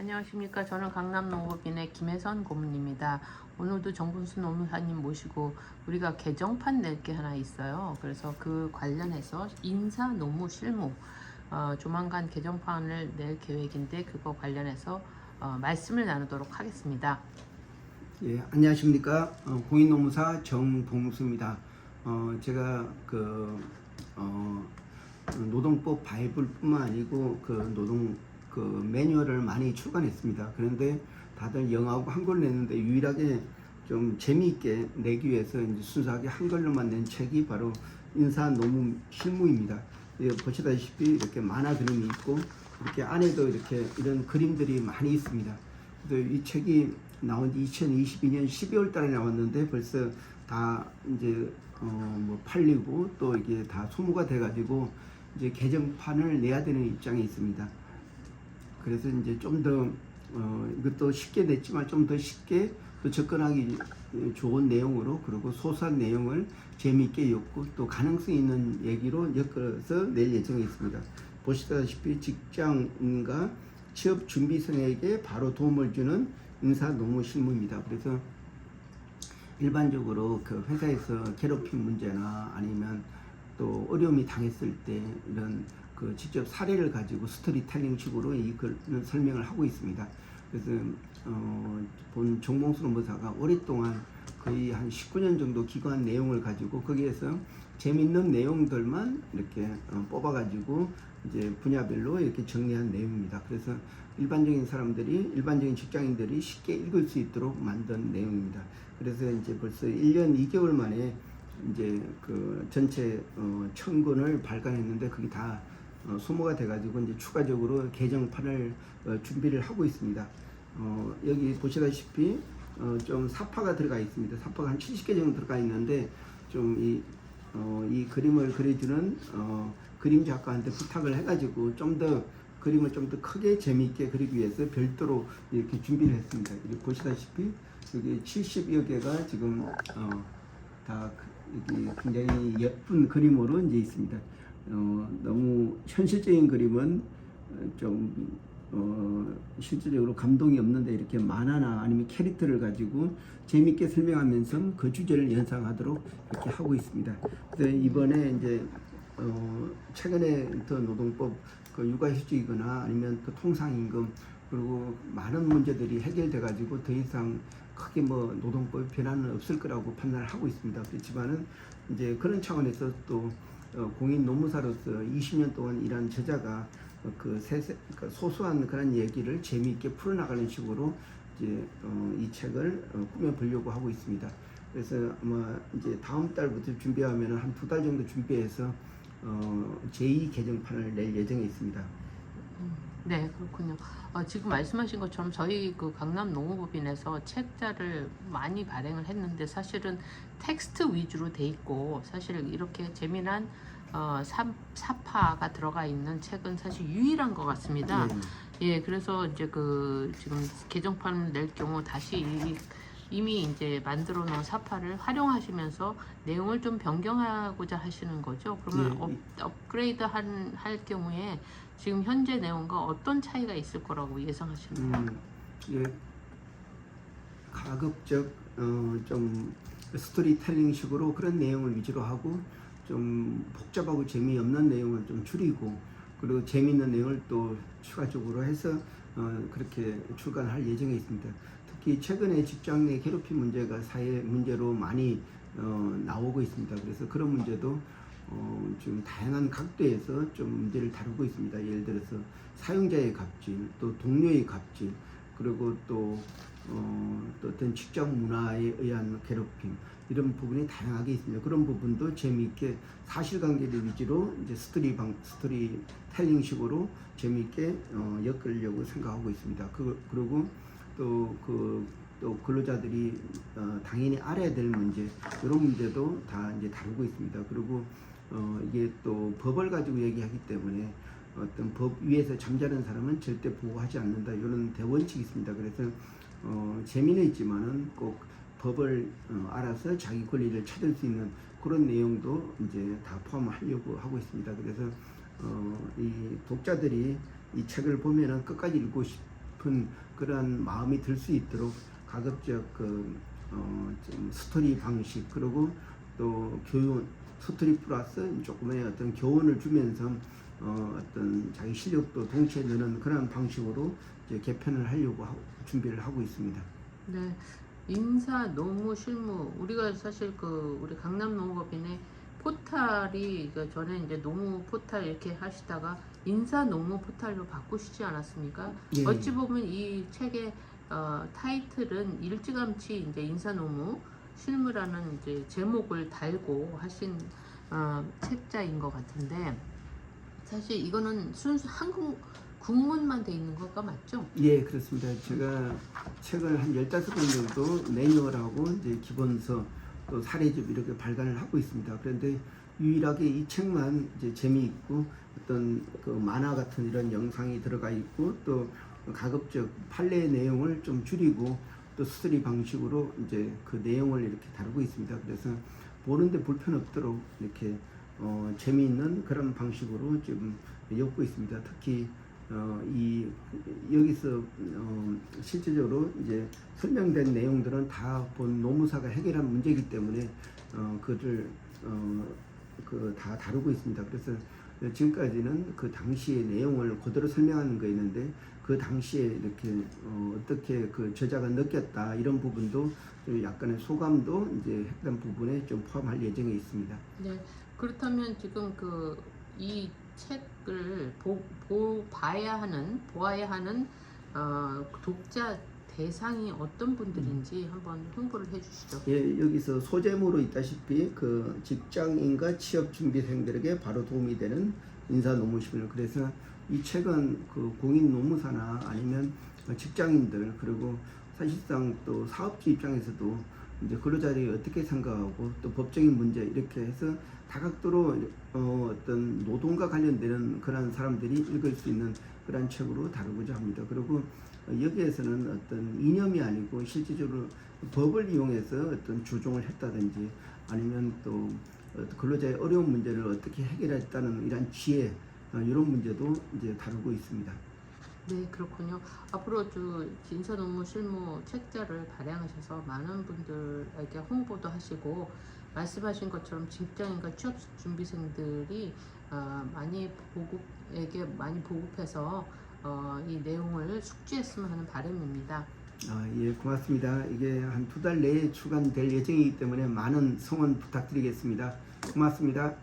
안녕하십니까. 저는 강남농업인의 김혜선 고문입니다. 오늘도 정분수 노무사님 모시고 우리가 개정판 낼 게 하나 있어요. 그래서 그 관련해서 인사 노무 실무 어, 조만간 개정판을 낼 계획인데 그거 관련해서 어, 말씀을 나누도록 하겠습니다. 예, 안녕하십니까. 어, 공인노무사 정봉수입니다. 어, 제가 그, 어, 노동법 바이블뿐만 아니고 그 노동 그 매뉴얼을 많이 출간했습니다. 그런데 다들 영어하고 한글로 냈는데 유일하게 좀 재미있게 내기 위해서 이제 순수하게 한글로만 낸 책이 바로 인사 노무 실무입니다. 예, 보시다시피 이렇게 만화 그림이 있고 이렇게 안에도 이렇게 이런 그림들이 많이 있습니다. 이 책이 나온 지 2022년 12월 달에 나왔는데 벌써 다 이제 어 뭐 팔리고 또 이게 다 소모가 돼 가지고 이제 개정판을 내야 되는 입장에 있습니다. 그래서 이제 좀더 어, 이것도 쉽게 냈지만 좀 더 쉽게 또 접근하기 좋은 내용으로 그리고 소소한 내용을 재미있게 엮고 또 가능성 있는 얘기로 엮어서 낼 예정에 있습니다. 보시다시피 직장인과 취업 준비생에게 바로 도움을 주는 인사 노무 실무입니다. 그래서 일반적으로 그 회사에서 괴롭힘 문제나 아니면 또 어려움이 당했을 때 이런 그 직접 사례를 가지고 스토리텔링식으로 이 글을 설명을 하고 있습니다. 그래서 어, 본 정봉수 노무사가 오랫동안 거의 한 19년 정도 기관 내용을 가지고 거기에서 재밌는 내용들만 이렇게 어, 뽑아가지고 이제 분야별로 이렇게 정리한 내용입니다. 그래서 일반적인 사람들이 일반적인 직장인들이 쉽게 읽을 수 있도록 만든 내용입니다. 그래서 이제 벌써 1년 2개월 만에 이제 그 전체 어, 천권을 발간했는데 그게 다 어, 소모가 돼가지고 이제 추가적으로 개정판을 어, 준비를 하고 있습니다. 어, 여기 보시다시피 어, 좀 사파가 들어가 있습니다. 사파가 한 70개 정도 들어가 있는데 좀이 어, 이 그림을 그려주는 어, 그림 작가한테 부탁을 해가지고 좀 더 그림을 좀 더 크게 재미있게 그리기 위해서 별도로 이렇게 준비를 했습니다. 여기 보시다시피 여기 70여 개가 지금 어, 다 그- 굉장히 예쁜 그림으로 이제 있습니다. 어, 너무 현실적인 그림은 어, 좀 어, 실질적으로 감동이 없는데 이렇게 만화나 아니면 캐릭터를 가지고 재밌게 설명하면서 그 주제를 연상하도록 이렇게 하고 있습니다. 그래서 이번에 이제 어, 최근에 더 노동법 그 육아휴직이거나 아니면 그 통상임금 그리고 많은 문제들이 해결돼 가지고 더 이상 크게 뭐 노동법 변화는 없을 거라고 판단을 하고 있습니다. 그렇지만은 이제 그런 차원에서 또 어, 공인 노무사로서 20년 동안 일한 저자가 어, 그 세세, 그 소소한 그런 얘기를 재미있게 풀어나가는 식으로 이제 어, 이 책을 어, 꾸며보려고 하고 있습니다. 그래서 아마 이제 다음 달부터 준비하면 한 두 달 정도 준비해서 어, 제2 개정판을 낼 예정에 있습니다. 네, 그렇군요. 어, 지금 말씀하신 것처럼 저희 그 강남 농업법인에서 책자를 많이 발행을 했는데 사실은 텍스트 위주로 돼 있고 사실 이렇게 재미난 어, 사, 사파가 들어가 있는 책은 사실 유일한 것 같습니다. 네. 예, 그래서 이제 그 지금 개정판 낼 경우 다시 이, 이미 이제 만들어 놓은 사파를 활용하시면서 내용을 좀 변경하고자 하시는 거죠. 그러면 예, 업, 업그레이드 한, 할 경우에 지금 현재 내용과 어떤 차이가 있을 거라고 예상하시나요? 음, 예, 가급적 어, 좀 스토리텔링식으로 그런 내용을 위주로 하고 좀 복잡하고 재미없는 내용은 좀 줄이고 그리고 재미있는 내용을 또 추가적으로 해서 어, 그렇게 출간할 예정에 있습니다. 특히 최근에 직장 내 괴롭힘 문제가 사회 문제로 많이 어, 나오고 있습니다. 그래서 그런 문제도 어, 좀 다양한 각도에서 좀 문제를 다루고 있습니다. 예를 들어서 사용자의 갑질, 또 동료의 갑질, 그리고 또, 어, 또 어떤 직장 문화에 의한 괴롭힘 이런 부분이 다양하게 있습니다. 그런 부분도 재미있게 사실관계를 위주로 이제 스토리 방 스토리 텔링식으로 재미있게 어, 엮으려고 생각하고 있습니다. 그 그리고 또 그 또 근로자들이 어, 당연히 알아야 될 문제 이런 문제도 다 이제 다루고 있습니다. 그리고 어, 이게 또 법을 가지고 얘기하기 때문에 어떤 법 위에서 잠자는 사람은 절대 보호하지 않는다 이런 대원칙이 있습니다. 그래서 어, 재미는 있지만은 꼭 법을 어, 알아서 자기 권리를 찾을 수 있는 그런 내용도 이제 다 포함하려고 하고 있습니다. 그래서 어, 이 독자들이 이 책을 보면은 끝까지 읽고 싶, 싶은 그런 마음이 들 수 있도록 가급적 그 어, 좀 스토리 방식 그리고 또 교훈 스토리 플러스 조금의 어떤 교훈을 주면서 어, 어떤 자기 실력도 동시에 넣는 그런 방식으로 개편을 하려고 하고, 준비를 하고 있습니다. 네. 인사 노무 실무 우리가 사실 그 우리 강남 농업인의 포탈이 그 전에 이제 노무 포탈 이렇게 하시다가 인사 노무 포탈로 바꾸시지 않았습니까? 예. 어찌 보면 이 책의 어, 타이틀은 일찌감치 이제 인사 노무 실무라는 이제 제목을 달고 하신 어, 책자인 것 같은데 사실 이거는 순수 한국 국문만 돼 있는 거가 맞죠? 예, 그렇습니다. 제가 책을 한 15권 정도 매뉴얼하고 이제 기본서 또 사례집 이렇게 발간을 하고 있습니다. 그런데 유일하게 이 책만 이제 재미있고 어떤 그 만화 같은 이런 영상이 들어가 있고 또 가급적 판례 내용을 좀 줄이고 또 스토리 방식으로 이제 그 내용을 이렇게 다루고 있습니다. 그래서 보는데 불편 없도록 이렇게 어, 재미있는 그런 방식으로 지금 엮고 있습니다. 특히 어, 이 여기서 어, 실제적으로 이제 설명된 내용들은 다 본 노무사가 해결한 문제이기 때문에 어, 그를 어, 그 다 다루고 있습니다. 그래서 지금까지는 그 당시의 내용을 그대로 설명하는 거였는데 그 당시에 이렇게 어, 어떻게 그 저자가 느꼈다 이런 부분도 좀 약간의 소감도 이제 해당 부분에 좀 포함할 예정에 있습니다. 네. 그렇다면 지금 그 이 책을 보, 보 봐야 하는 보아야 하는 어, 독자 대상이 어떤 분들인지 한번 홍보를 해주시죠. 예, 여기서 소제목으로 있다시피 그 직장인과 취업 준비생들에게 바로 도움이 되는 인사 노무시을 그래서 이 책은 그 공인 노무사나 아니면 직장인들 그리고 사실상 또 사업주 입장에서도 이제 근로자들이 어떻게 생각하고 또 법적인 문제 이렇게 해서 다각도로 어, 어떤 노동과 관련되는 그런 사람들이 읽을 수 있는 그런 책으로 다루고자 합니다. 그리고 여기에서는 어떤 이념이 아니고 실질적으로 법을 이용해서 어떤 조정을 했다든지 아니면 또 어, 근로자의 어려운 문제를 어떻게 해결했다는 이런 지혜 어, 이런 문제도 이제 다루고 있습니다. 네, 그렇군요. 앞으로 저 인사 논문 실무 책자를 발행하셔서 많은 분들에게 홍보도 하시고 말씀하신 것처럼 직장인과 취업 준비생들이 어, 많이 보급에게 많이 보급해서 어, 이 내용을 숙지했으면 하는 바람입니다. 아, 예, 고맙습니다. 이게 한 두 달 내에 출간될 예정이기 때문에 많은 성원 부탁드리겠습니다. 고맙습니다.